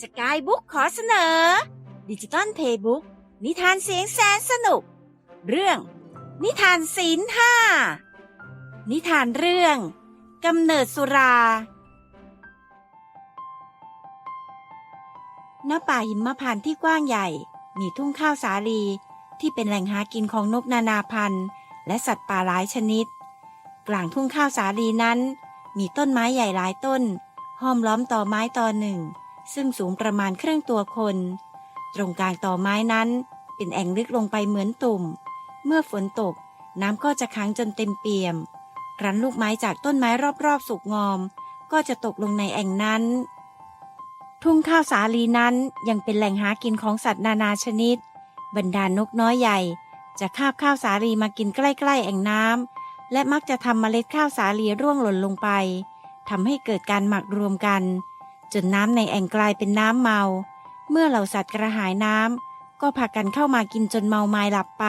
สกายบุ๊กขอเสนอดิจิตอลเพย์บุ๊กนิทานเสียงแสนสนุก เรื่อง นิทานศีลห้า นิทานเรื่องกำเนิดสุรา ณ ป่าหิมพานต์ที่กว้างใหญ่ มีทุ่งข้าวสาลี ที่เป็นแหล่งหากินของนกนานาพันธุ์ และสัตว์ป่าหลายชนิด กลางทุ่งข้าวสาลีนั้น มีต้นไม้ใหญ่หลายต้น ห้อมล้อมต่อไม้ต่อหนึ่ง ซึ่งสูงประมาณครึ่งตัวคน ตรงกลางต่อไม้นั้น เป็นแอ่งลึกลงไปเหมือนตุ่ม เมื่อฝนตก น้ำก็จะค้างจนเต็มเปี่ยม ครั้นลูกไม้จากต้นไม้รอบๆสุกงอม ก็จะตกลงในแอ่งนั้น ทุ่งข้าวสาลีนั้นยังเป็นแหล่งหากินของสัตว์นานาชนิด บรรดานกน้อยใหญ่ จะคาบข้าวสาลีมากินใกล้ๆแอ่งน้ำและมักจะทำเมล็ดข้าวสาลีร่วงหล่นลงไปทำให้เกิดการหมักรวมกัน จนน้ำในแอ่งกลายเป็นน้ำเมา เมื่อเหล่าสัตว์กระหายน้ำก็พากันเข้ามากินจนเมาไม้หลับไป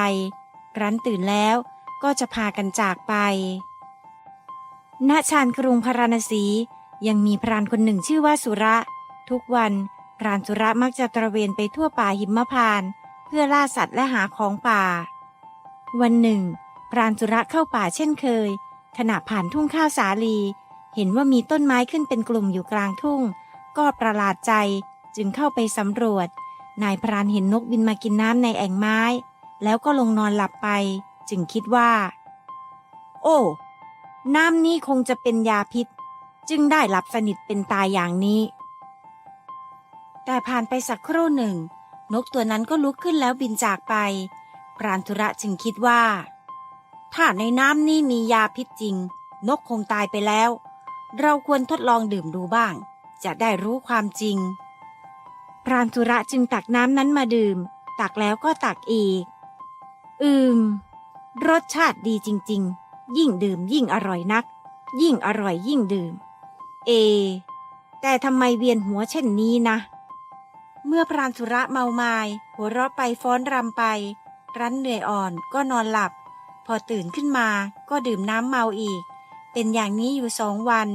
ครั้นตื่นแล้วก็จะพากันจากไป ณ ชานกรุงพาราณสียังมีพรานคนหนึ่งชื่อว่าสุระ ทุกวันพรานสุระมักจะตระเวนไปทั่วป่าหิมพานต์เพื่อล่าสัตว์และหาของป่า วันหนึ่ง พรานสุระเข้าป่าเช่นเคยขณะผ่านทุ่งข้าวสาลี เห็นว่ามีต้นไม้ขึ้นเป็นกลุ่มอยู่กลางทุ่ง ก็ประหลาดใจจึงเข้าไปสำรวจ นายพรานเห็นนกบินมากินน้ำในแอ่งไม้ แล้วก็ลงนอนหลับไป จึงคิดว่า โอ้ น้ำนี้คงจะเป็นยาพิษ จึงได้หลับสนิทเป็นตายอย่างนี้ แต่ผ่านไปสักครู่หนึ่ง นกตัวนั้นก็ลุกขึ้นแล้วบินจากไปปราณธุระจึงคิดว่า ถ้าในน้ำนี่มียาพิษจริง นกคงตายไปแล้ว เราควรทดลองดื่มดูบ้าง จะได้รู้ความจริง พรานธุระจึงตักน้ำนั้นมาดื่ม ตักแล้วก็ตักอีก อืม รสชาติดีจริง ๆ ยิ่งดื่มยิ่งอร่อยนัก ยิ่งอร่อยยิ่งดื่ม เอ แต่ทำไมเวียนหัวเช่นนี้นะ เมื่อพรานธุระเมาไมาย หัวเราะไปฟ้อนรำไป รั้นเหนื่อยอ่อนก็นอนหลับ พอตื่นขึ้นมาก็ดื่มน้ำเมาอีก เป็นอย่างนี้อยู่สองวัน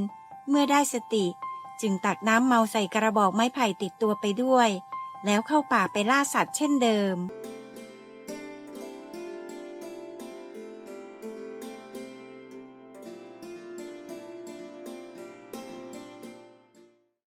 เมื่อได้สติ จึงตักน้ำเมาใส่กระบอกไม้ไผ่ติดตัวไปด้วย แล้วเข้าป่าไปล่าสัตว์เช่นเดิม